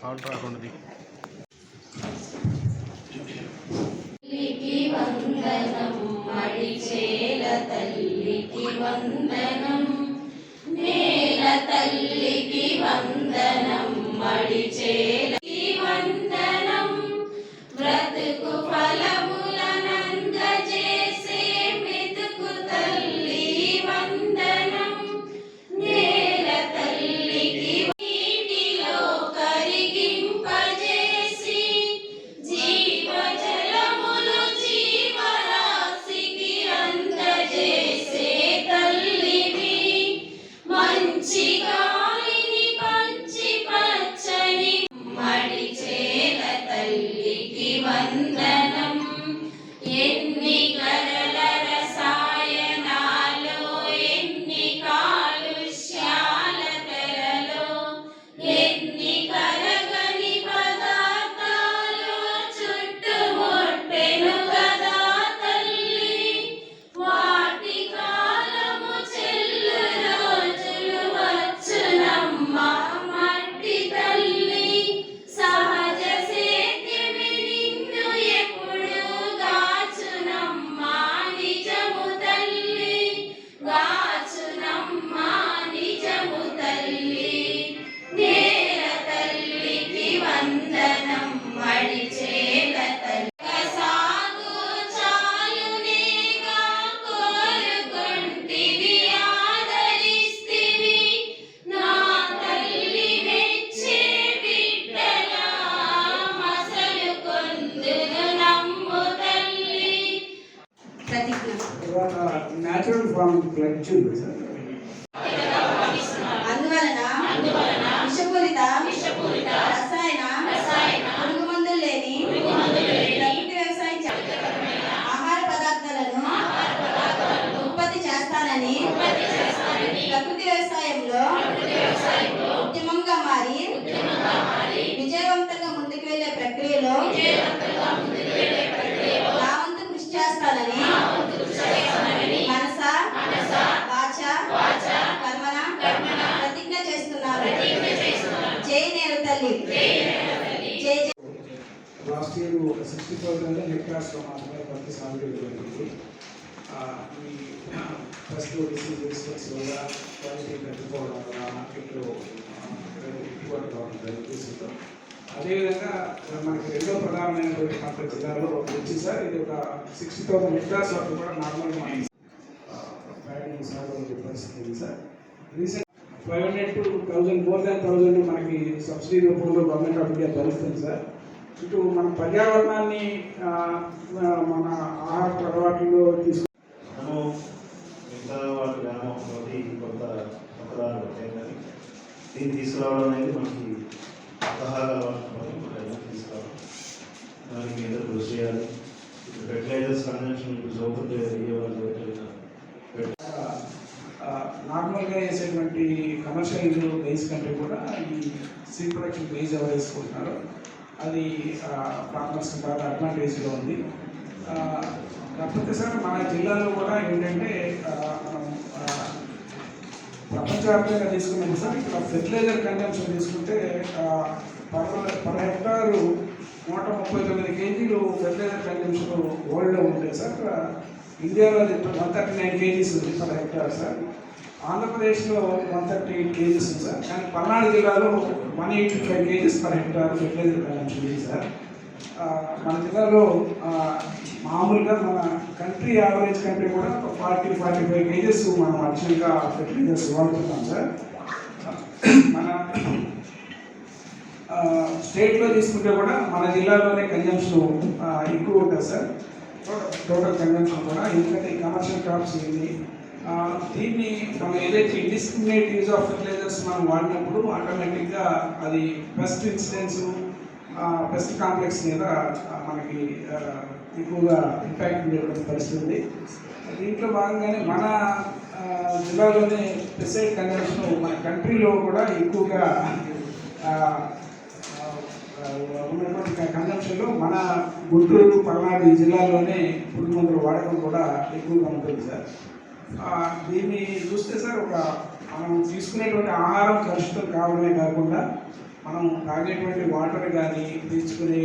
Counter అకౌంట్ది thousand మాత్రమే పత్తి సాగు జరిగింది ఈ ఫస్ట్ డిసీజ్ రెసిస్టెన్స్ వల్ల క్వాలిటీ తగ్గిపోవడం వల్ల మార్కెట్లో గిట్టుబాటు కావడం జరుగుతుంది అదేవిధంగా మనకి రెండో ప్రధానమైనటువంటి పంట జిల్లాలో వచ్చి సార్. ఇది ఒక సిక్స్టీ థౌసండ్ హెక్టార్స్ వరకు కూడా నార్మల్గా మనం ప్యాడీ సాగు పరిస్థితి ఉంది sir. Recent five hundred to thousand more than thousand మనకి సబ్సిడీ రూపంలో గవర్నమెంట్ ఆఫ్ ఇండియా దొరుకుతుంది సార్. ఇటు మన పర్యావరణాన్ని మన ఆహార అలవాట్లలో తీసుకు మనము మిగతా వాళ్ళ గ్రామంలోకి కొంత పక్కదారులు వచ్చాయి కానీ దీన్ని తీసుకురావడం అనేది మనకి తీసుకురావడం. దానికి మీద కృషి చేయాలి. ఇప్పుడు ఫెర్టిలైజర్స్ ఇప్పుడు వాళ్ళు నార్మల్గా వేసేటువంటి కమర్షియల్ బేస్ కంటే కూడా ఈ సీడ్ ప్రొడక్షన్ బేస్ ఎవరు వేసుకుంటున్నారో అది ఫార్మర్స్ బాగా అడ్వాంటేజ్లో ఉంది. కాకపోతే సార్ మన జిల్లాలో కూడా ఏంటంటే మనం ప్రపంచవ్యాప్తంగా తీసుకున్నాం సార్ ఇక్కడ ఫెర్టిలైజర్ కన్జంప్షన్ తీసుకుంటే పర్ పర్ హెక్టారు నూట ముప్పై తొమ్మిది కేజీలు ఫెర్టిలైజర్ కన్జంప్షన్ వరల్డ్లో ఉంటాయి సార్. ఇండియాలో అది వన్ థర్టీ నైన్ కేజీస్ ఉంది పర్ హెక్టార్ సార్. ఆంధ్రప్రదేశ్లో వన్ థర్టీ ఎయిట్ కేజెస్ ఉంది సార్. కానీ పల్నాడు జిల్లాలో one eighty five kgs per hectare fertilizer balance ఉంది సార్. మన జిల్లాలో మామూలుగా మన కంట్రీ యావరేజ్ కంటే కూడా ఫార్టీ ఫార్టీ ఫైవ్ కేజెస్ మనం అర్జెంట్గా ఫెర్టిలైజర్స్ వాడుతున్నాం సార్. మన స్టేట్లో తీసుకుంటే కూడా మన జిల్లాలోనే కన్జంప్షన్ ఎక్కువ ఉంటుంది సార్. టోటల్ కన్జంప్షన్ కూడా. ఎందుకంటే ఈ కమర్షియల్ క్రాప్స్ ఏంటి దీన్ని మనం ఏదైతే ఇండిస్క్రిమినేట్ యూజ్ ఆఫ్ ఫెర్టిలైజర్స్ మనం వాడినప్పుడు ఆటోమేటిక్గా అది పెస్ట్ ఇన్సిడెన్స్ పెస్ట్ కాంప్లెక్స్ మీద మనకి ఎక్కువగా ఇంపాక్ట్ ఉండేటువంటి పరిస్థితి దీంట్లో భాగంగానే మన జిల్లాలోనే పెసైడ్ కన్జంప్షన్ మన కంట్రీలో కూడా ఎక్కువగా ఉన్నటువంటి కన్జంప్షన్లో మన గుంటూరు పల్నాడు ఈ జిల్లాలోనే పురుగు మందుల వాడకం కూడా ఎక్కువగా ఉంటుంది సార్. దీన్ని చూస్తే సార్ ఒక మనం తీసుకునేటువంటి ఆహారం కలుషితం కావడమే కాకుండా మనం తాగేటువంటి వాటర్ కానీ తీసుకునే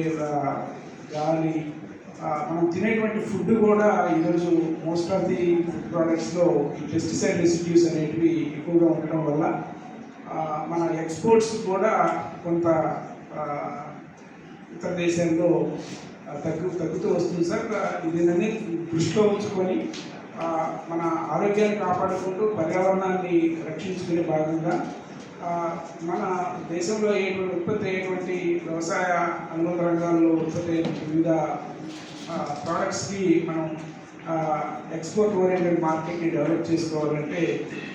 గాలి మనం తినేటువంటి ఫుడ్ కూడా ఈరోజు మోస్ట్ ఆఫ్ ది ఫుడ్ ప్రోడక్ట్స్లో ఈ పెస్టిసైడ్ రెసిడ్యూస్ అనేటివి ఎక్కువగా ఉండటం వల్ల మన ఎక్స్పోర్ట్స్ కూడా కొంత ఇతర దేశాల్లో తగ్గు తగ్గుతూ వస్తుంది సార్. దీన్ని దృష్టిలో ఉంచుకొని మన ఆరోగ్యాన్ని కాపాడుకుంటూ పర్యావరణాన్ని రక్షించుకునే భాగంగా మన దేశంలో అయ్యేటువంటి ఉత్పత్తి అయ్యేటువంటి వ్యవసాయ అనుబంధ రంగాల్లో ఉత్పత్తి వివిధ ప్రోడక్ట్స్కి మనం ఎక్స్పోర్ట్ ఓరియంటెడ్ మార్కెట్ని డెవలప్ చేసుకోవాలంటే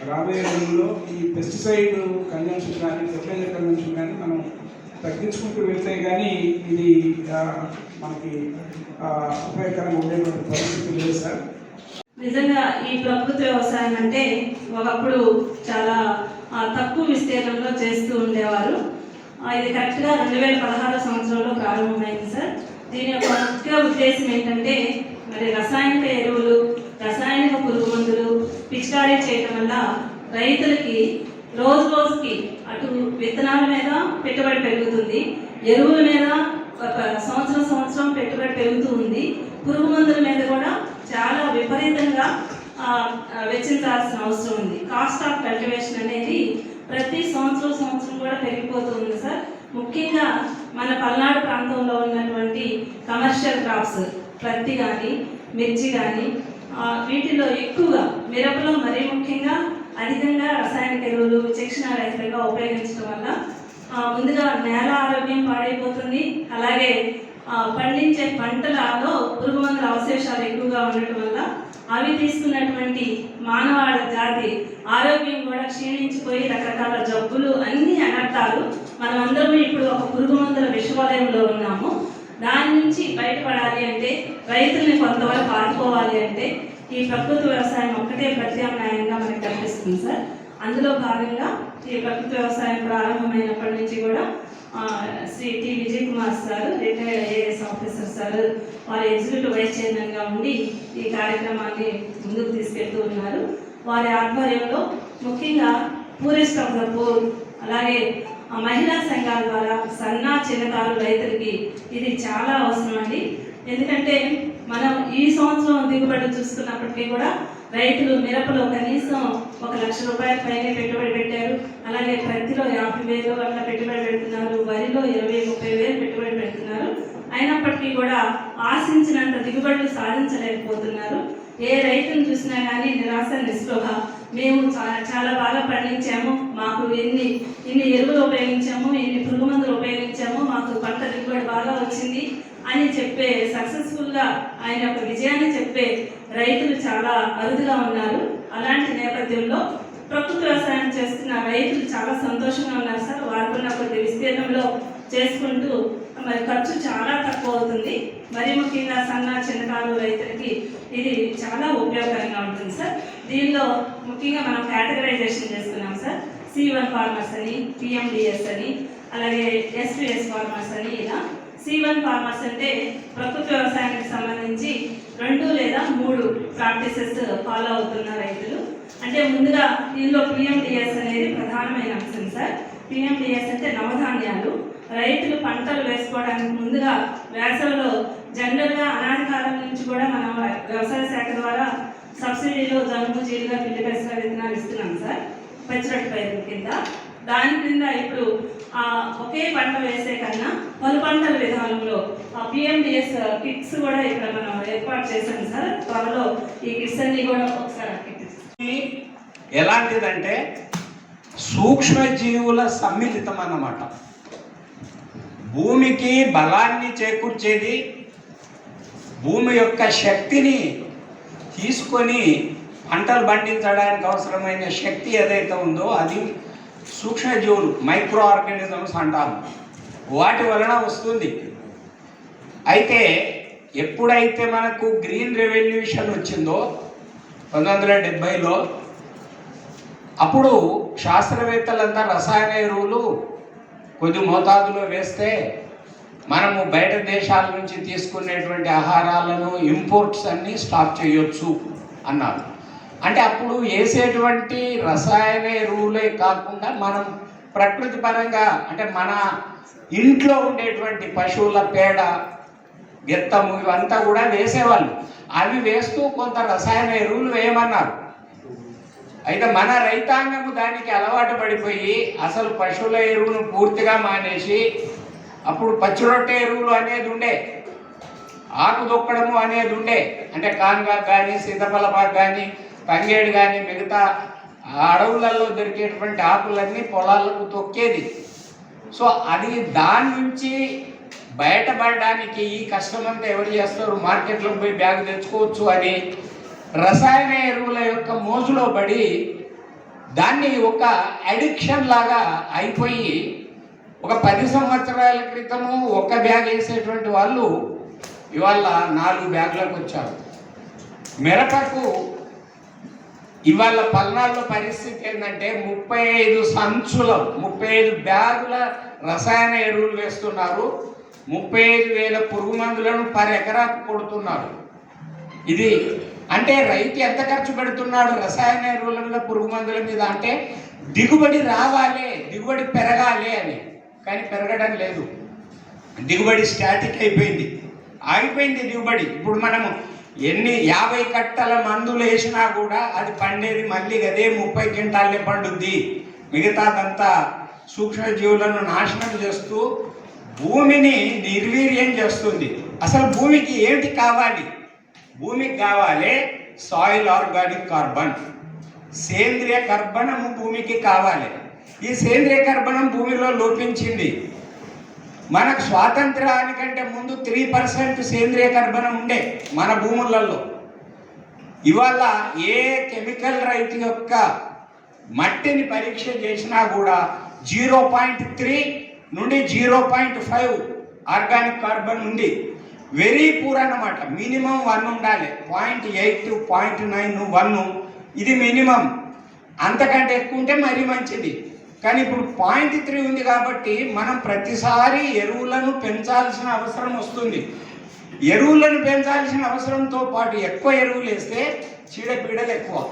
రాబోయే రోజుల్లో ఈ పెస్టిసైడ్ కన్జంప్షన్ కానీ ఫెర్టిలైజర్ కన్జంప్షన్ కానీ మనం తగ్గించుకుంటూ వెళ్తే కానీ ఇది మనకి ఉపయోగకరంగా ఉండేటువంటి పరిస్థితి లేదు సార్. నిజంగా ఈ ప్రకృతి వ్యవసాయం అంటే ఒకప్పుడు చాలా తక్కువ విస్తీర్ణంలో చేస్తూ ఉండేవారు. ఇది కరెక్ట్గా రెండు వేల పదహారు సంవత్సరంలో ప్రారంభమైంది సార్. దీని యొక్క ముఖ్య ఉద్దేశం ఏంటంటే మరి రసాయనిక ఎరువులు రసాయనిక పురుగు మందులు పిచికారీ చేయటం వల్ల రైతులకి రోజు రోజుకి అటు విత్తనాల మీద పెట్టుబడి పెరుగుతుంది. ఎరువుల మీద ఒక సంవత్సరం సంవత్సరం పెట్టుబడి పెరుగుతూ ఉంది. పురుగు మందుల మీద కూడా చాలా విపరీతంగా వెచ్చించాల్సిన అవసరం ఉంది. కాస్ట్ ఆఫ్ కల్టివేషన్ అనేది ప్రతి సంవత్సరం సంవత్సరం కూడా పెరిగిపోతుంది సార్. ముఖ్యంగా మన పల్నాడు ప్రాంతంలో ఉన్నటువంటి కమర్షియల్ క్రాప్స్ ప్రత్తి కానీ మిర్చి కానీ వీటిలో ఎక్కువగా మిరపలో మరీ ముఖ్యంగా అధికంగా రసాయనిక ఎరువులు విచక్షణ రహితంగా ఉపయోగించడం వల్ల ముందుగా నేల ఆరోగ్యం పాడైపోతుంది. అలాగే పండించే పంటలలో పురుగు మందుల అవశేషాలు ఎక్కువగా ఉండటం వల్ల అవి తీసుకున్నటువంటి మానవాళ జాతి ఆరోగ్యం కూడా క్షీణించిపోయి రకరకాల జబ్బులు అన్ని అనర్థాలు మనం అందరం ఇప్పుడు ఒక పురుగు మందుల విశ్వాలయంలో ఉన్నాము. దాని నుంచి బయటపడాలి అంటే రైతుల్ని కొంతవరకు ఆదుకోవాలి అంటే ఈ ప్రకృతి వ్యవసాయం ఒక్కటే ప్రత్యామ్నాయంగా మనకు కనిపిస్తుంది సార్. అందులో భాగంగా ఈ ప్రకృతి వ్యవసాయం ప్రారంభమైనప్పటి నుంచి కూడా Shri T Vijay Kumar sir retired IAS officer sir వారి ఎగ్జిక్యూటివ్ వైస్ చైర్మన్గా ఉండి ఈ కార్యక్రమాన్ని ముందుకు తీసుకెళ్తూ ఉన్నారు. వారి ఆధ్వర్యంలో ముఖ్యంగా పూరెస్ట్ ఆఫ్ ద పూర్ అలాగే మహిళా సంఘాల ద్వారా సన్న చిన్నకారు రైతులకి ఇది చాలా అవసరం అండి. ఎందుకంటే ఈ సంవత్సరం దిగుబడి చూసుకున్నప్పటికీ కూడా రైతులు మిరపలో కనీసం ఒక లక్ష రూపాయల పైనే పెట్టుబడి పెట్టారు. అలాగే పత్తిలో యాభై వేలు అట్లా పెట్టుబడి పెడుతున్నారు. వరిలో ఇరవై ముప్పై వేలు పెట్టుబడి పెడుతున్నారు. అయినప్పటికీ కూడా ఆశించినంత దిగుబడులు సాధించలేకపోతున్నారు. ఏ రైతును చూసినా కానీ నిరాశ నిస్పృహ. మేము చాలా చాలా బాగా పండించాము. మాకు ఎన్ని ఇన్ని ఎరువులు ఉపయోగించాము ఎన్ని పురుగు మందులు ఉపయోగించాము మాకు పంట దిగుబడి బాగా వచ్చింది. అని చెప్పే సక్సెస్ఫుల్గా ఆయన యొక్క విజయాన్ని చెప్పే రైతులు చాలా అరుదుగా ఉన్నారు. అలాంటి నేపథ్యంలో ప్రకృతి వ్యవసాయం చేస్తున్న రైతులు చాలా సంతోషంగా ఉన్నారు సార్. వారుకున్న కొద్ది విస్తీర్ణంలో చేసుకుంటూ మరి ఖర్చు చాలా తక్కువ అవుతుంది. మరి ముఖ్యంగా సన్న చిన్నకారు రైతులకి ఇది చాలా ఉపయోగకరంగా ఉంటుంది సార్. దీనిలో ముఖ్యంగా మనం కేటగరైజేషన్ చేస్తున్నాం సార్. సి వన్ ఫార్మర్స్ అని పిఎండిఎస్ అని అలాగే ఎస్పిఎస్ ఫార్మర్స్ అని ఇలా వన్ ఫార్మర్స్ అంటే ప్రకృతి వ్యవసాయానికి సంబంధించి రెండు లేదా మూడు ప్రాక్టీసెస్ ఫాలో అవుతున్న రైతులు. అంటే ముందుగా దీనిలో పిఎండిఎస్ అనేది ప్రధానమైన అంశం సార్. పిఎండిఎస్ అంటే నవధాన్యాలు. రైతులు పంటలు వేసుకోవడానికి ముందుగా వేసవిలో జనరల్గా అనాది కాలం నుంచి కూడా మనం వ్యవసాయ శాఖ ద్వారా సబ్సిడీలో జనుము జీలుగా పిల్లి పెసర విత్తనాలు ఇస్తున్నాం సార్. పచ్చిరొట్టు పైరు కింద. దాని కింద ఇప్పుడు ఒకే పంట వేసే కన్నా పలు పంటల విధానంలో ఆ పిఎండిఎస్ కిట్స్ కూడా ఇక్కడ మనం ఏర్పాటు చేశాం సార్. త్వరలో ఈ కిట్స్ అన్ని కూడా ఒకసారి ఆ ఎలాంటిదంటే సూక్ష్మజీవుల సమ్మిళితం అన్నమాట. భూమికి బలాన్ని చేకూర్చేది భూమి యొక్క శక్తిని తీసుకొని పంటలు పండించడానికి అవసరమైన శక్తి ఏదైతే ఉందో అది సూక్ష్మజీవులు మైక్రో ఆర్గానిజమ్స్ అంటాము వాటి వలన వస్తుంది. అయితే ఎప్పుడైతే మనకు గ్రీన్ రెవల్యూషన్ వచ్చిందో పంతొమ్మిది వందల డెబ్బైలో అప్పుడు శాస్త్రవేత్తలంతా రసాయన ఎరువులు కొద్ది మోతాదులో వేస్తే మనము బయట దేశాల నుంచి తీసుకునేటువంటి ఆహారాలను ఇంపోర్ట్స్ అన్నీ స్టాప్ చేయొచ్చు అన్నారు. అంటే అప్పుడు వేసేటువంటి రసాయన ఎరువులే కాకుండా మనం ప్రకృతి పరంగా అంటే మన ఇంట్లో ఉండేటువంటి పశువుల పేడ గెత్తము ఇవంతా కూడా వేసేవాళ్ళు. అవి వేస్తూ కొంత రసాయన ఎరువులు వేయమన్నారు. అయితే మన రైతాంగము దానికి అలవాటు పడిపోయి అసలు పశువుల ఎరువును పూర్తిగా మానేసి అప్పుడు పచ్చిరొట్టె ఎరువులు అనేది ఉండే ఆకు దొక్కడము అనేది ఉండే. అంటే కాన్గా కానీ సీతఫలపాకు కానీ తంగేడు కానీ మిగతా అడవులలో దొరికేటువంటి ఆకులన్నీ పొలాలకు తొక్కేది. సో అది దాని నుంచి బయటపడడానికి ఈ కష్టమంతా ఎవరు చేస్తారు? మార్కెట్లోకి పోయి బ్యాగ్ తెచ్చుకోవచ్చు అని రసాయన ఎరువుల యొక్క మోజులో పడి దాన్ని ఒక అడిక్షన్ లాగా అయిపోయి ఒక పది సంవత్సరాల క్రితము ఒక బ్యాగ్ వేసేటువంటి వాళ్ళు ఇవాళ నాలుగు బ్యాగులకు వచ్చారు. మిరపకు ఇవాళ పల్నాడులో పరిస్థితి ఏంటంటే ముప్పై ఐదు సంచుల ముప్పై ఐదు బ్యాగుల రసాయన ఎరువులు వేస్తున్నారు. ముప్పై ఐదు వేల పురుగు మందులను పర్ ఎకరాకు కొడుతున్నారు. ఇది అంటే రైతు ఎంత ఖర్చు పెడుతున్నాడు రసాయన ఎరువుల మీద పురుగు మందుల మీద? అంటే దిగుబడి రావాలి దిగుబడి పెరగాలి అని. కానీ పెరగడం లేదు. దిగుబడి స్టాటిక్ అయిపోయింది. ఆగిపోయింది దిగుబడి. ఇప్పుడు మనము ఎన్ని యాభై కట్టల మందులు వేసినా కూడా అది పండేది మళ్ళీ అదే ముప్పై క్వింటాలే పండుద్ది. మిగతాదంతా సూక్ష్మజీవులను నాశనం చేస్తూ భూమిని నిర్వీర్యం చేస్తుంది. అసలు భూమికి ఏమిటి కావాలి? భూమికి కావాలి సాయిల్ ఆర్గానిక్ కార్బన్. సేంద్రియ కర్బనము భూమికి కావాలి. ఈ సేంద్రియ కర్బనం భూమిలో లోపించింది. మనకు స్వాతంత్రానికంటే ముందు త్రీ పర్సెంట్ సేంద్రియ కర్బనం ఉండే మన భూములలో. ఇవాళ ఏ కెమికల్ రైతు యొక్క మట్టిని పరీక్ష చేసినా కూడా జీరో పాయింట్ త్రీ నుండి zero point five organic carbon ఉంది. వెరీ పూర్ అన్నమాట. మినిమం వన్ ఉండాలి. Point eight point nine one ఇది మినిమం. అంతకంటే ఎక్కువ ఉంటే మరీ మంచిది. కానీ ఇప్పుడు పాయింట్ త్రీ ఉంది కాబట్టి మనం ప్రతిసారి ఎరువులను పెంచాల్సిన అవసరం వస్తుంది. ఎరువులను పెంచాల్సిన అవసరంతో పాటు ఎక్కువ ఎరువులు వేస్తే చీడపీడలు ఎక్కువ.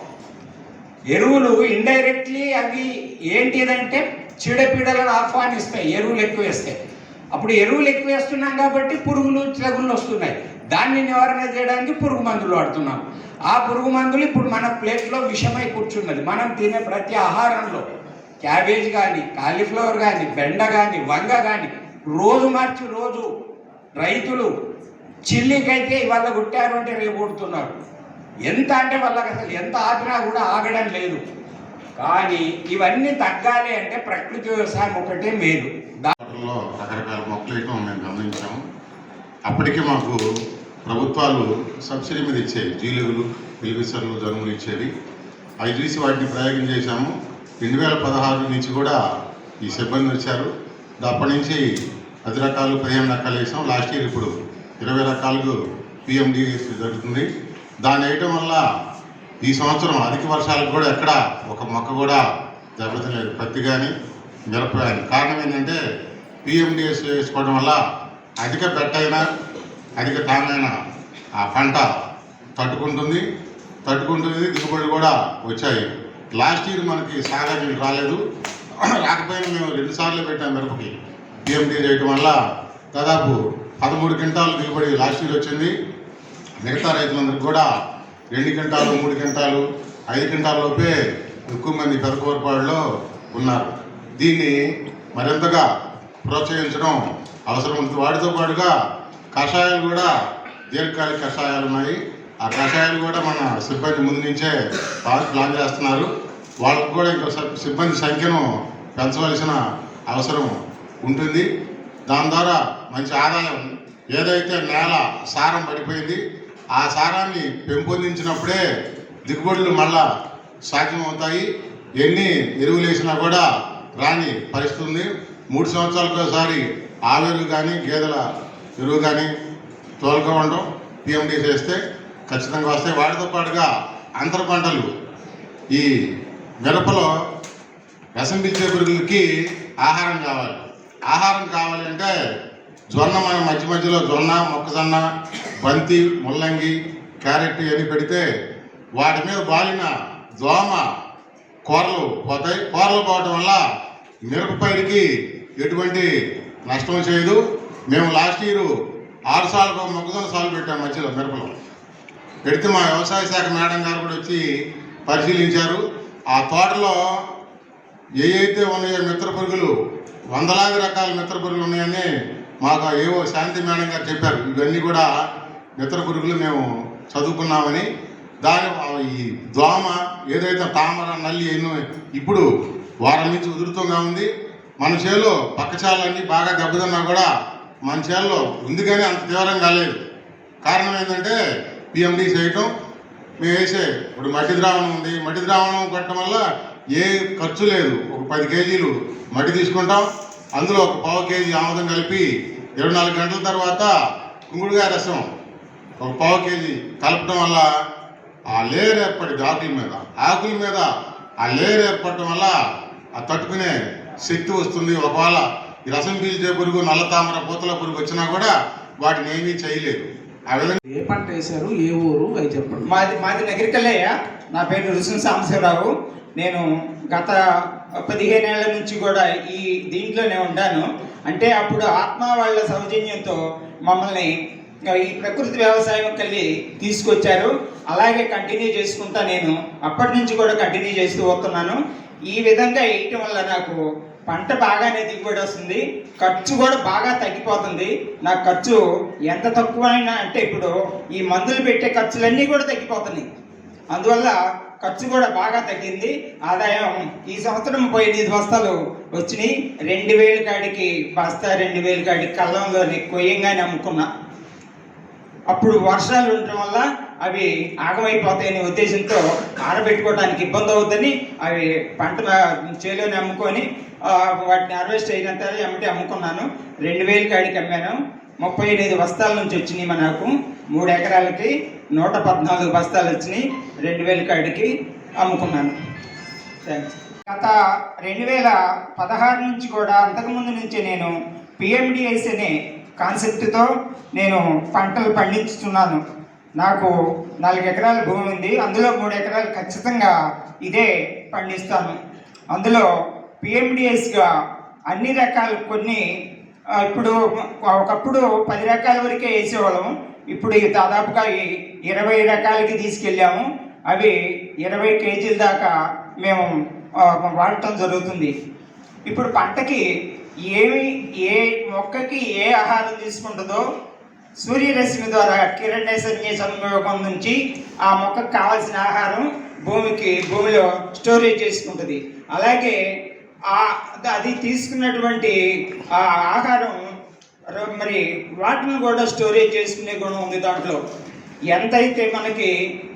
ఎరువులు ఇండైరెక్ట్లీ అవి ఏంటిదంటే చీడపీడలను ఆహ్వానిస్తాయి ఎరువులు ఎక్కువ వేస్తే. అప్పుడు ఎరువులు ఎక్కువ వేస్తున్నాం కాబట్టి పురుగులు తెగుళ్ళు వస్తున్నాయి. దాన్ని నివారణ చేయడానికి పురుగు మందులు వాడుతున్నాం. ఆ పురుగు మందులు ఇప్పుడు మన ప్లేట్లో విషమై కూర్చున్నది. మనం తినే ప్రతి ఆహారంలో క్యాబేజ్ కానీ కాలీఫ్లవర్ కానీ బెండ కానీ వంగ కానీ రోజు మార్చి రోజు రైతులు చిల్లికైతే ఇవాళ కొట్టారు అంటే రేపు కొడుతున్నారు. ఎంత అంటే వాళ్ళకి అసలు ఎంత ఆపినా కూడా ఆగడం లేదు. కానీ ఇవన్నీ తగ్గాలి అంటే ప్రకృతి వ్యవసాయం ఒకటే మేలు. దా- రకరకాల మొక్కలు వేయటం మేము గమనించాము. అప్పటికే మాకు ప్రభుత్వాలు సబ్సిడీ మీద ఇచ్చేవి. జీలుగులు పిలిపిసర్లు జనుములు ఇచ్చేవి. అవి చూసి వాటిని ప్రయోగం చేశాము. రెండు వేల పదహారు నుంచి కూడా ఈ సిబ్బంది వచ్చారు. అప్పటి నుంచి పది రకాలు పదిహేను రకాలు వేసాం. లాస్ట్ ఇయర్ ఇప్పుడు ఇరవై రకాలకు పిఎండిఎస్ జరుగుతుంది. దాన్ని వేయటం వల్ల ఈ సంవత్సరం అధిక వర్షాలకు కూడా ఎక్కడ ఒక మొక్క కూడా దెబ్బతిలేదు పత్తి కానీ మిరప కానీ కారణం ఏంటంటే పిఎండిఎస్ వేసుకోవడం వల్ల అధిక పెట్టైనా అధిక తానైన ఆ పంట తట్టుకుంటుంది. తట్టుకుంటుంది దిగుబడి కూడా వచ్చాయి. లాస్ట్ ఇయర్ మనకి సాగా రాలేదు. రాకపోయినా మేము రెండు సార్లు పెట్టాం మిరపకి. పిఎండి చేయటం వల్ల దాదాపు పదమూడు క్వింటాలు దిగుబడి లాస్ట్ ఇయర్ వచ్చింది. మిగతా రైతులందరికీ కూడా రెండు క్వింటాలు మూడు క్వింటాలు ఐదు క్వింటాల లోపే ఎక్కువ మంది పెదకూరపాడులో ఉన్నారు. దీన్ని మరింతగా ప్రోత్సహించడం అవసరం ఉంది. వాటితో పాటుగా కషాయాలు కూడా దీర్ఘకాలిక కషాయాలు ఉన్నాయి. ఆ కషాయాలు కూడా మన సిబ్బంది ముందు నుంచే ప్లాన్ చేస్తున్నారు. వాళ్ళకు కూడా ఇంకా సిబ్బంది సంఖ్యను పెంచవలసిన అవసరం ఉంటుంది. దాని ద్వారా మంచి ఆదాయం ఏదైతే నేల సారం పడిపోయింది ఆ సారాన్ని పెంపొందించినప్పుడే దిగుబడులు మళ్ళా సాధ్యమవుతాయి. ఎన్ని ఎరువులు వేసినా కూడా రాని పరిస్థితుంది. మూడు సంవత్సరాలకు ఒకసారి ఆవేరు కానీ గేదెల ఎరువు కానీ తోలుగా ఉండడం పిఎండి చేస్తే ఖచ్చితంగా వస్తాయి. వాటితో పాటుగా అంతర పంటలు ఈ మిరపలో రసం పిలిచే పురుగులకి ఆహారం కావాలి. ఆహారం కావాలి అంటే జొన్న మనం మధ్య మధ్యలో జొన్న మొక్కజొన్న బంతి ముల్లంగి క్యారెట్ ఇవన్నీ పెడితే వాటి మీద బాలిన దోమ కూరలు పోతాయి. కూరలు పోవటం వల్ల మిరపపైరుకి ఎటువంటి నష్టం చేయదు. మేము లాస్ట్ ఇయర్ ఆరు సార్లు మొక్కజొన్న సార్లు పెట్టాం మధ్యలో మిరపలో. పెడితే మా వ్యవసాయ శాఖ మేడం గారు కూడా వచ్చి పరిశీలించారు. ఆ తోటలో ఏ అయితే ఉన్నాయో మిత్ర పురుగులు వందలాది రకాల మిత్ర పురుగులు ఉన్నాయని మాకు ఏవో శాంతి మేడం గారు చెప్పారు. ఇవన్నీ కూడా మిత్ర పురుగులు మేము చదువుకున్నామని. దాని ఈ దోమ ఏదైతే తామర నల్లి ఎన్నో ఇప్పుడు వారం నుంచి ఉధృతంగా ఉంది. మన చేలో పక్కచాలన్నీ బాగా దెబ్బతిన్నా కూడా మన చేల్లో ఉంది కానీ అంత తీవ్రం కాలేదు. కారణం ఏంటంటే పిఎండి చేయటం మేము వేసే ఇప్పుడు మట్టి ద్రావణం ఉంది. మట్టి ద్రావణం కట్టడం వల్ల ఏ ఖర్చు లేదు. ఒక పది కేజీలు మట్టి తీసుకుంటాం. అందులో ఒక పావు కేజీ ఆముదం కలిపి ఇరవై నాలుగు గంటల తర్వాత కుంగుడుగా రసం ఒక పావు కేజీ కలపడం వల్ల ఆ లేయర్ ఏర్పడింది ఆకుల మీద. ఆకుల మీద ఆ లేయర్ ఏర్పడటం వల్ల ఆ తట్టుకునే శక్తి వస్తుంది. ఒకవేళ ఈ రసం పీల్చే పురుగు నల్ల తామర పూతల పురుగు వచ్చినా కూడా వాటిని ఏమీ చేయలేదు. ఏ పంట వేశారు? ఏ ఊరు? అవి చెప్పండి. మాది మాది నగరికల్లయ్య. నా పేరు రుసున్ సాంబశివరావు. నేను గత పదిహేను ఏళ్ళ నుంచి కూడా ఈ దీంట్లోనే ఉంటాను. అంటే అప్పుడు ఆత్మ వాళ్ళ సౌజన్యంతో మమ్మల్ని ఈ ప్రకృతి వ్యవసాయం కలిగి తీసుకొచ్చారు. అలాగే కంటిన్యూ చేసుకుంటా నేను అప్పటి నుంచి కూడా కంటిన్యూ చేస్తూ వస్తున్నాను. ఈ విధంగా వేయటం వల్ల నాకు పంట బాగానే దిగుబడి వస్తుంది. ఖర్చు కూడా బాగా తగ్గిపోతుంది. నా ఖర్చు ఎంత తక్కువైనా అంటే ఇప్పుడు ఈ మందులు పెట్టే ఖర్చులన్నీ కూడా తగ్గిపోతున్నాయి. అందువల్ల ఖర్చు కూడా బాగా తగ్గింది. ఆదాయం ఈ సంవత్సరం పోయి ఎనిమిది బస్తాలు వచ్చినాయి. రెండు వేల కాడికి బస్తా రెండు వేలు కాడికి కళ్ళంలోని కొయ్యంగానే అమ్ముకున్నా. అప్పుడు వర్షాలు ఉండటం వల్ల అవి ఆగమైపోతాయనే ఉద్దేశంతో ఆరబెట్టుకోవడానికి ఇబ్బంది అవుతుందని అవి పంట చేలోనే అమ్ముకొని వాటిని హార్వెస్ట్ అయినంత ఎమ్మటి అమ్ముకున్నాను. రెండు వేలు కాడికి అమ్మాను. ముప్పై ఎనిమిది బస్తాల నుంచి వచ్చినాయి మనకు. మూడు ఎకరాలకి నూట పద్నాలుగు బస్తాలు వచ్చినాయి. రెండు వేల కాడికి అమ్ముకున్నాను. థ్యాంక్స్ గత రెండు వేల పదహారు నుంచి కూడా అంతకుముందు నుంచి నేను పిఎండిఎస్ అనే కాన్సెప్ట్తో నేను పంటలు పండించుతున్నాను. నాకు నాలుగు ఎకరాల భూమి ఉంది. అందులో మూడు ఎకరాలు ఖచ్చితంగా ఇదే పండిస్తాను. అందులో పిఎండిఎస్గా అన్ని రకాలు కొన్ని ఇప్పుడు ఒకప్పుడు పది రకాల వరకే వేసేవాళ్ళం. ఇప్పుడు దాదాపుగా ఇరవై రకాలకి తీసుకెళ్ళాము. అవి ఇరవై కేజీల దాకా మేము వాడటం జరుగుతుంది. ఇప్పుడు పంటకి ఏమి ఏ మొక్కకి ఏ ఆహారం తీసుకుంటుందో సూర్యరశ్మి ద్వారా కిరణేశన్య సంయోగం నుంచి ఆ మొక్కకు కావాల్సిన ఆహారం భూమికి భూమిలో స్టోరేజ్ చేసుకుంటుంది. అలాగే ఆ అది తీసుకున్నటువంటి ఆ ఆహారం మరి వాటిని కూడా స్టోరేజ్ చేసుకునే గుణం ఉంది దాంట్లో. ఎంతైతే మనకి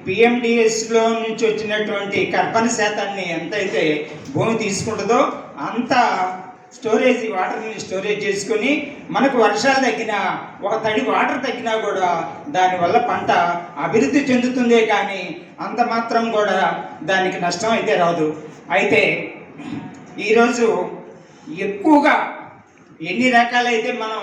పిఎండిఎస్లో నుంచి వచ్చినటువంటి కర్బన శాతాన్ని ఎంతైతే భూమి తీసుకుంటుందో అంత స్టోరేజ్ వాటర్ని స్టోరేజ్ చేసుకొని మనకు వర్షాలు తగ్గినా ఒక తడి వాటర్ తగ్గినా కూడా దానివల్ల పంట అభివృద్ధి చెందుతుందే కానీ అంత మాత్రం కూడా దానికి నష్టం అయితే రాదు. అయితే ఈరోజు ఎక్కువగా ఎన్ని రకాలైతే మనం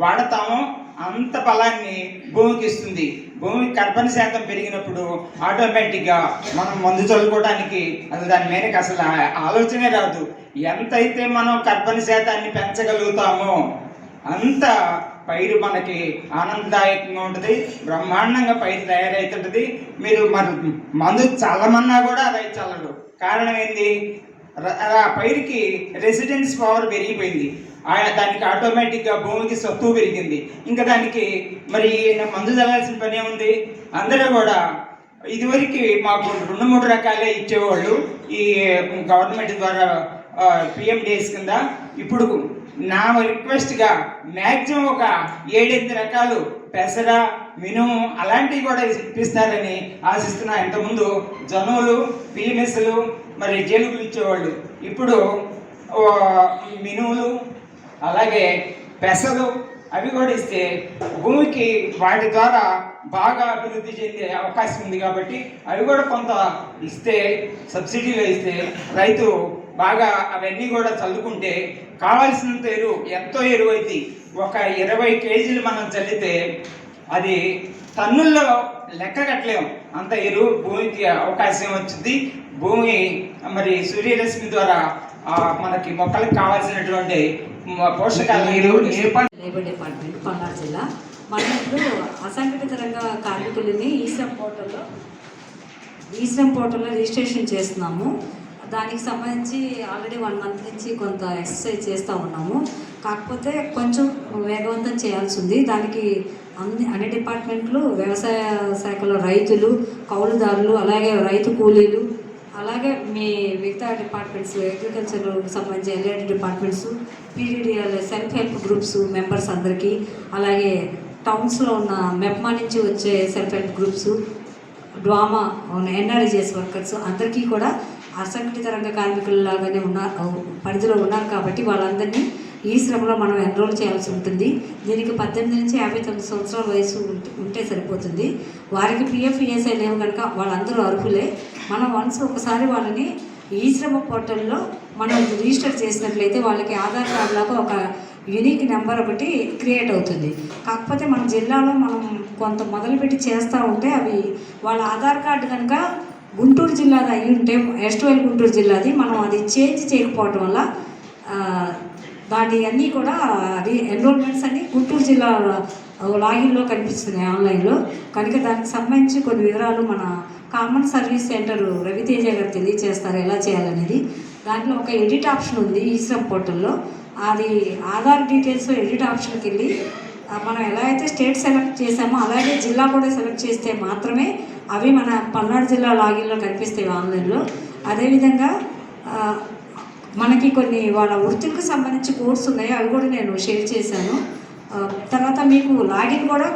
వాడతామో అంత బలాన్ని భూమికి ఇస్తుంది. భూమి కర్బన శాతం పెరిగినప్పుడు ఆటోమేటిక్గా మనం మందు చల్లుకోవడానికి అసలు దాని మీదకి అసలు ఆలోచనే రాదు. ఎంతైతే మనం కర్బన శాతాన్ని పెంచగలుగుతామో అంత పైరు మనకి ఆనందదాయకంగా ఉంటుంది బ్రహ్మాండంగా పైరు తయారవుతుంటుంది మీరు మరి మందు చల్లమన్నా కూడా రైతు చల్లడు కారణం ఏంది? ర- ఆ పైరుకి రెసిడెన్స్ పవర్ పెరిగిపోయింది. ఆయన దానికి ఆటోమేటిక్గా భూమికి సత్తువు పెరిగింది. ఇంకా దానికి మరి మందు చల్లాల్సిన పని ఉంది అందరూ కూడా ఇదివరకు మాకు రెండు మూడు రకాలే ఇచ్చేవాళ్ళు. ఈ గవర్నమెంట్ ద్వారా పిఎండిఎస్ కింద ఇప్పుడు నా రిక్వెస్ట్గా మ్యాక్సిమం ఒక ఏడెనిమిది రకాలు పెసర మినుము అలాంటివి కూడా ఇప్పిస్తారని ఆశిస్తున్నా. ఇంతకుముందు జనువులు పిఎంఎస్లు మరి జేలుగులు ఇచ్చేవాళ్ళు. ఇప్పుడు మినుములు అలాగే పెసలు అవి కూడా ఇస్తే భూమికి వాటి ద్వారా బాగా అభివృద్ధి చెందే అవకాశం ఉంది కాబట్టి అవి కూడా కొంత ఇస్తే సబ్సిడీలో ఇస్తే రైతు బాగా అవన్నీ కూడా చల్లుకుంటే కావాల్సినంత ఎరువు ఎంతో ఎరువు అయితే ఒక ఇరవై కేజీలు మనం చల్లితే అది టన్నుల్లో లెక్క కట్టలేము అంత ఎరువు భూమికి అవకాశం వచ్చింది భూమి మరి సూర్యరశ్మి ద్వారా మనకి మొక్కలకు కావాల్సినటువంటి పోషకాలు లేబర్ డిపార్ట్మెంట్ పల్నాడు జిల్లా. మనం ఇప్పుడు అసంఘటిత రంగ కార్మికులని ఈశ్రమ్ పోర్టల్లో ఈశ్రమ్ పోర్టల్లో రిజిస్ట్రేషన్ చేస్తున్నాము. దానికి సంబంధించి ఆల్రెడీ వన్ మంత్ నుంచి కొంత ఎక్సర్సైజ్ చేస్తూ ఉన్నాము. కాకపోతే కొంచెం వేగవంతం చేయాల్సి ఉంది. దానికి అన్ని అన్ని డిపార్ట్మెంట్లు వ్యవసాయ శాఖలో రైతులు కౌలుదారులు అలాగే రైతు కూలీలు అలాగే మీ మిగతా డిపార్ట్మెంట్స్ అగ్రికల్చర్ సంబంధించి LAD departments PDDL self help groups members అందరికీ అలాగే టౌన్స్లో ఉన్న మెప్మా నుంచి వచ్చే self help groups DWAMA NRGS workers అందరికీ కూడా అసంఘటిత రంగ కార్మికులలాగానే ఉన్నారు పరిధిలో ఉన్నారు కాబట్టి వాళ్ళందరినీ ఈ శ్రమలో మనం ఎన్రోల్ చేయాల్సి ఉంటుంది. దీనికి పద్దెనిమిది నుంచి యాభై తొమ్మిది సంవత్సరాల వయసు ఉంటే- సరిపోతుంది. వారికి పిఎఫ్ ఈఎస్ఐ లేవు కనుక వాళ్ళందరూ అర్హులే. మనం వన్స్ ఒకసారి వాళ్ళని ఈ శ్రమ పోర్టల్లో మనం రిజిస్టర్ చేసినట్లయితే వాళ్ళకి ఆధార్ కార్డు లాగా ఒక యూనిక్ నెంబర్ ఒకటి క్రియేట్ అవుతుంది. కాకపోతే మన జిల్లాలో మనం కొంత మొదలుపెట్టి చేస్తూ ఉంటే అవి వాళ్ళ ఆధార్ కార్డు కనుక గుంటూరు జిల్లాది అయి ఉంటే ఎస్ట్వెల్ గుంటూరు జిల్లాది మనం అది చేంజ్ చేయకపోవటం వల్ల వాటి అన్నీ కూడా అది ఎన్రోల్మెంట్స్ అన్నీ గుంటూరు జిల్లా లాగిన్లో కనిపిస్తున్నాయి ఆన్లైన్లో. కనుక దానికి సంబంధించి కొన్ని వివరాలు మన కామన్ సర్వీస్ సెంటర్ రవితేజ గారు తెలియజేస్తారు ఎలా చేయాలనేది. దాంట్లో ఒక ఎడిట్ ఆప్షన్ ఉంది ఈశ్రమ్ పోర్టల్లో. అది ఆధార్ డీటెయిల్స్ ఎడిట్ ఆప్షన్కి వెళ్ళి మనం ఎలా అయితే స్టేట్ సెలెక్ట్ చేసామో అలాగే జిల్లా కూడా సెలెక్ట్ చేస్తే మాత్రమే అవి మన పల్నాడు జిల్లా లాగిన్లో కనిపిస్తాయి ఆన్లైన్లో. అదేవిధంగా మనకి కొన్ని వాళ్ళ వృత్తులకు సంబంధించి కోర్స్ ఉన్నాయి అవి కూడా నేను షేర్ చేశాను. తర్వాత మీకు లాగిన్ కూడా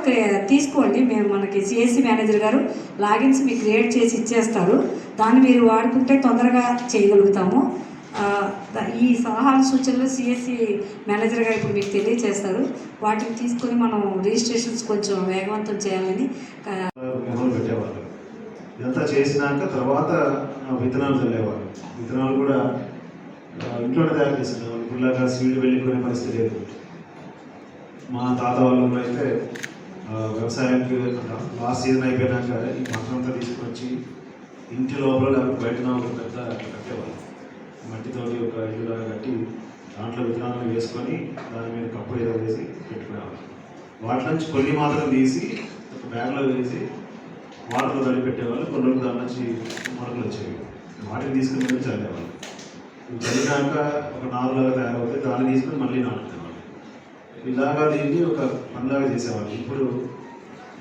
తీసుకోండి. మేము మనకి సిఎస్సి మేనేజర్ గారు లాగిన్స్ మీకు క్రియేట్ చేసి ఇచ్చేస్తారు. దాన్ని మీరు వాడుకుంటే తొందరగా చేయగలుగుతాము. ఈ సలహాలు సూచనలు సిఎస్సి మేనేజర్ గారు ఇప్పుడు మీకు తెలియజేస్తారు వాటిని తీసుకొని మనం రిజిస్ట్రేషన్స్ కొంచెం వేగవంతం చేయాలని ఇదంతా చేసినాక తర్వాత విత్తనాలు చల్లేవాళ్ళు. విత్తనాలు కూడా ఇంట్లోనే తయారు చేసుకునేవాళ్ళు ఇప్పుడులాగా సీడ్ వెళ్ళిపోయిన పరిస్థితి లేదు మా తాత వాళ్ళు అయితే వ్యవసాయానికి లాస్ట్ సీజన్ అయిపోయినాక ఈ పంటంతా తీసుకొచ్చి ఇంటి లోపల లేకపోతే బయట పెద్ద కట్టేవాళ్ళు. మట్టితోటి ఒక ఇల్లులాగా కట్టి దాంట్లో విత్తనాలను వేసుకొని దాని మీద కప్పు ఏదో వేసి పెట్టుకునేవాళ్ళు. వాటి నుంచి కొన్ని మాత్రం తీసి ఒక బ్యాగ్లో వేసి వాటర్లో తడిపెట్టేవాళ్ళు కొన్ని దాని నుంచి మొలకలు వచ్చేవి. వాటిని తీసుకుని చల్లేవాళ్ళు. జరిగినాక ఒక నాలుగులాగా తయారవుతాయి దాన్ని తీసుకుని మళ్ళీ నాటుకునేవాళ్ళు ఇలాగా దీన్ని ఒక పనిలాగా చేసేవాళ్ళు. ఇప్పుడు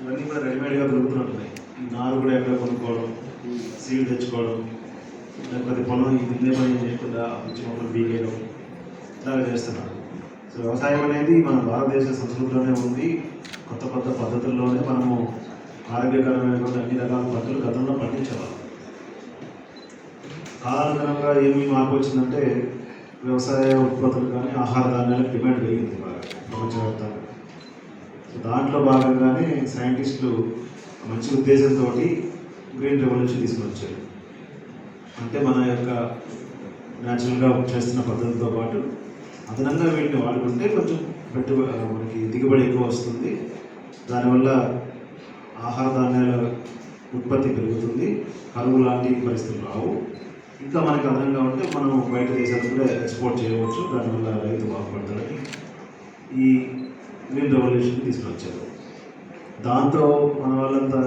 ఇవన్నీ కూడా రెడీమేడ్గా దొరుకుతున్నట్టున్నాయి. ఈ నారు కూడా ఎక్కడ కొనుక్కోవడం సీడ్ తెచ్చుకోవడం లేకపోతే పొలం ఈ పని చేయకుండా పిచ్చి మొక్కలు బీగేయడం ఇలాగ చేస్తున్నారు. సో వ్యవసాయం అనేది మన భారతదేశ సంస్కృతిలోనే ఉంది. కొత్త కొత్త పద్ధతుల్లోనే మనము ఆరోగ్యకరమైనటువంటి అన్ని రకాల పద్ధతులు గతంలో పండించేవాళ్ళం కాలానుగుణంగా ఏమి మార్పు వచ్చిందంటే వ్యవసాయ ఉత్పత్తులు కానీ ఆహార ధాన్యాలకు డిమాండ్ పెరిగింది బాగా ప్రపంచవ్యాప్తంగా. సో దాంట్లో భాగంగానే సైంటిస్టులు మంచి ఉద్దేశంతో గ్రీన్ రెవల్యూషన్ తీసుకొని వచ్చారు అంటే మన యొక్క న్యాచురల్గా చేస్తున్న పద్ధతితో పాటు అదనంగా వీటిని వాడుకుంటే కొంచెం పెట్టుబడి మనకి దిగుబడి ఎక్కువ వస్తుంది. దానివల్ల ఆహార ధాన్యాల ఉత్పత్తి పెరుగుతుంది. కరువు లాంటి పరిస్థితులు రావు. ఇంకా మనకి అదనంగా ఉంటే మనం బయట దేశాలకు కూడా ఎక్స్పోర్ట్ చేయవచ్చు. దానివల్ల రైతు బాగుపడతాడని ఈ గ్రీన్ రెవల్యూషన్ తీసుకొచ్చారు. దాంతో మన వాళ్ళంతా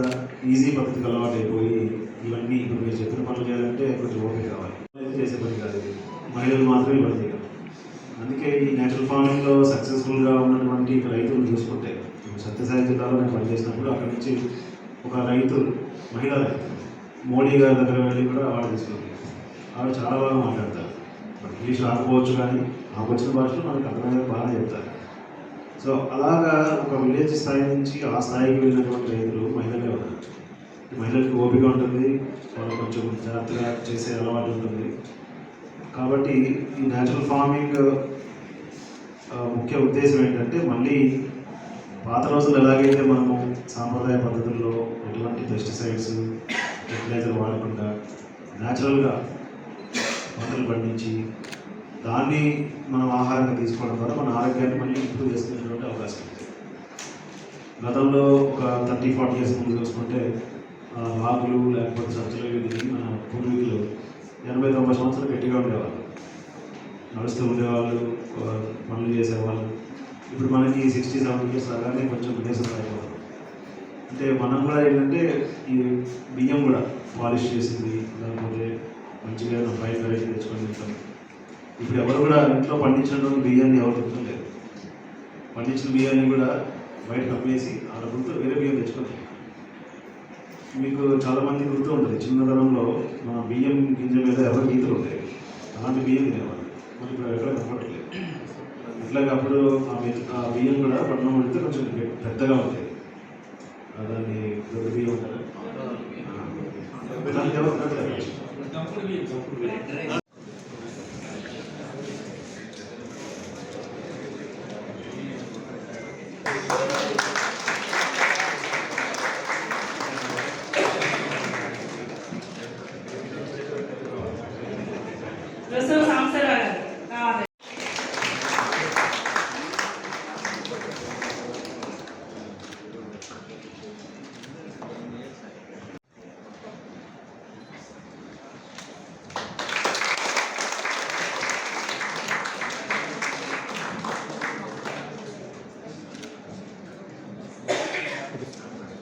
ఈజీ పద్ధతికి అలవాటు అయిపోయి ఇవన్నీ ఇప్పుడు మీరు చెప్పిన పనులు చేయాలంటే కొంచెం ఓపిక కావాలి. చేసే పని కాదు ఇది. మహిళలు మాత్రమే పని చేయాలి. అందుకే ఈ నేచురల్ ఫార్మింగ్లో సక్సెస్ఫుల్గా ఉన్నటువంటి రైతులు చూసుకుంటే సత్యసాయి జిల్లాలో నేను పనిచేసినప్పుడు అక్కడి నుంచి ఒక రైతు మహిళా రైతు మోడీ గారి దగ్గర వెళ్ళి కూడా అవార్డు తీసుకుంది ఆవిడ చాలా బాగా మాట్లాడతారు. ఇంగ్లీష్ రాకపోవచ్చు కానీ ఆమెకు వచ్చిన భాషలో మనకి అర్థమయ్యే బాగా చెప్తారు. సో అలాగా ఒక విలేజ్ స్థాయి నుంచి ఆ స్థాయికి వెళ్ళినటువంటి రైతులు మహిళలే ఉన్నారు. మహిళలకు ఓపిక ఉంటుంది. వాళ్ళు కొంచెం జాగ్రత్తగా చేసే అలవాటు ఉంటుంది. కాబట్టి ఈ న్యాచురల్ ఫార్మింగ్ ముఖ్య ఉద్దేశం ఏంటంటే మళ్ళీ పాత రోజులు ఎలాగైతే మనము సాంప్రదాయ పద్ధతుల్లో ఎటువంటి పెస్టిసైడ్స్ ఫెర్టిలైజర్ వాడకుండా న్యాచురల్గా పంటలు పండించి దాన్ని మనం ఆహారంగా తీసుకోవడం ద్వారా మన ఆరోగ్యాన్ని మళ్ళీ ఇంప్రూవ్ చేసుకునేటువంటి అవకాశం ఉంది. గతంలో ఒక థర్టీ ఫార్టీ ఇయర్స్ ముందు చూసుకుంటే రాగులు లేకపోతే సజ్జలు ఇవి మన పూర్వీకులు ఎనభై తొంభై సంవత్సరాలు గట్టిగా ఉండేవాళ్ళు. నడుస్తూ ఉండేవాళ్ళు పనులు చేసేవాళ్ళు. ఇప్పుడు మనకి సిక్స్టీ సెవెంటీ ఇయర్స్ రాగానే కొంచెం విదేశం అయిపోతాం అంటే మనం కూడా ఏంటంటే ఈ బియ్యం కూడా పాలిష్ చేసింది లేకపోతే మంచిగా బయట వెరైటీ తెచ్చుకొని తింటాం. ఇప్పుడు ఎవరు కూడా ఇంట్లో పండించడం బియ్యాన్ని ఎవరు తింటలేదు. పండించిన బియ్యాన్ని కూడా బయట కప్పేసి ఆ డబ్బులతో వేరే బియ్యం తెచ్చుకొని మీకు చాలామంది గుర్తు ఉంటుంది. చిన్నతనంలో మన బియ్యం గింజ మీద ఎవరు గీతలు ఉంటాయి? అలాంటి బియ్యం తినేవాళ్ళు. మరి ఇప్పుడు ఎక్కడ కనపడట్లేదు. ఇట్లాగే అప్పుడు ఆ బియ్యం కూడా పట్టణం వెళ్తే కొంచెం పెద్దగా ఉంటాయి. దాన్ని దొడ్డు